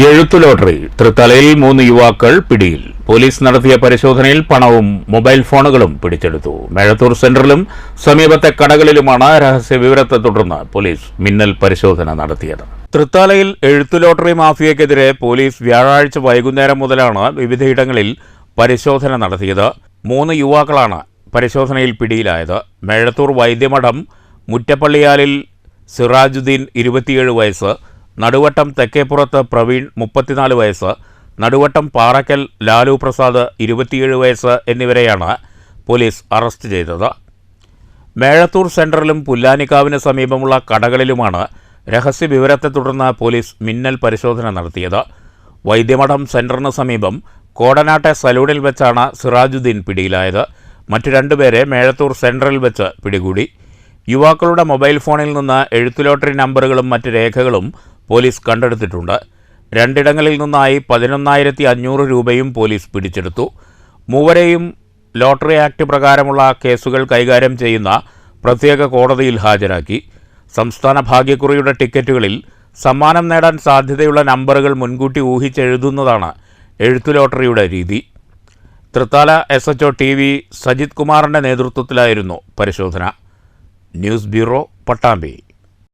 എഴുത്തു ലോട്ടറി. തൃത്തലയിൽ മൂന്ന് യുവാക്കൾ പിടിയിൽ. പോലീസ് നടത്തിയ പരിശോധനയിൽ പണവും മൊബൈൽ ഫോണുകളും പിടിച്ചെടുത്തു. മേഴത്തൂർ സെന്ററിലും സമീപത്തെ കടകളിലുമാണ് രഹസ്യ വിവരത്തെ തുടർന്ന് പോലീസ് മിന്നൽ പരിശോധന നടത്തിയത്. തൃത്താലയിൽ എഴുത്തു ലോട്ടറി മാഫിയക്കെതിരെ പോലീസ് വ്യാഴാഴ്ച വൈകുന്നേരം മുതലാണ് വിവിധയിടങ്ങളിൽ പരിശോധന നടത്തിയത്. മൂന്ന് യുവാക്കളാണ് പരിശോധനയിൽ പിടിയിലായത്. മേഴത്തൂർ വൈദ്യമഠം മുറ്റപ്പള്ളിയാലിൽ സിറാജുദ്ദീൻ ഇരുപത്തിയേഴ് വയസ്സ് നടുവട്ടം തെക്കേപ്പുറത്ത് പ്രവീൺ മുപ്പത്തിനാല് വയസ്സ് നടുവട്ടം പാറക്കൽ ലാലു പ്രസാദ് ഇരുപത്തിയേഴ് വയസ്സ് എന്നിവരെയാണ് പോലീസ് അറസ്റ്റ് ചെയ്തത്. മേഴത്തൂർ സെൻട്രലും പുല്ലാനിക്കാവിന് സമീപമുള്ള കടകളിലുമാണ് രഹസ്യ വിവരത്തെ തുടർന്ന് പോലീസ് മിന്നൽ പരിശോധന നടത്തിയത്. വൈദ്യമഠം സെന്ററിന് സമീപം കോടനാട്ടെ സലൂണിൽ വെച്ചാണ് സിറാജുദ്ദീൻ പിടിയിലായത്. മറ്റു രണ്ടുപേരെ മേഴത്തൂർ സെൻട്രലിൽ വെച്ച് പിടികൂടി. യുവാക്കളുടെ മൊബൈൽ ഫോണിൽ നിന്ന് എഴുത്തു ലോട്ടറി നമ്പറുകളും മറ്റ് രേഖകളും പോലീസ് കണ്ടെടുത്തിട്ടുണ്ട്. രണ്ടിടങ്ങളിൽ നിന്നായി പതിനൊന്നായിരത്തി അഞ്ഞൂറ് രൂപയും പോലീസ് പിടിച്ചെടുത്തു. മൂവരെയും ലോട്ടറി ആക്ട് പ്രകാരമുള്ള കേസുകൾ കൈകാര്യം ചെയ്യുന്ന പ്രത്യേക കോടതിയിൽ ഹാജരാക്കി. സംസ്ഥാന ഭാഗ്യക്കുറിയുടെ ടിക്കറ്റുകളിൽ സമ്മാനം നേടാൻ സാധ്യതയുള്ള നമ്പറുകൾ മുൻകൂട്ടി ഊഹിച്ചെഴുതുന്നതാണ് എഴുത്തു ലോട്ടറിയുടെ രീതി. Thrithala S H O T V Sajith കുമാറിന്റെ നേതൃത്വത്തിലായിരുന്നു പരിശോധന. News bureau Pattambi.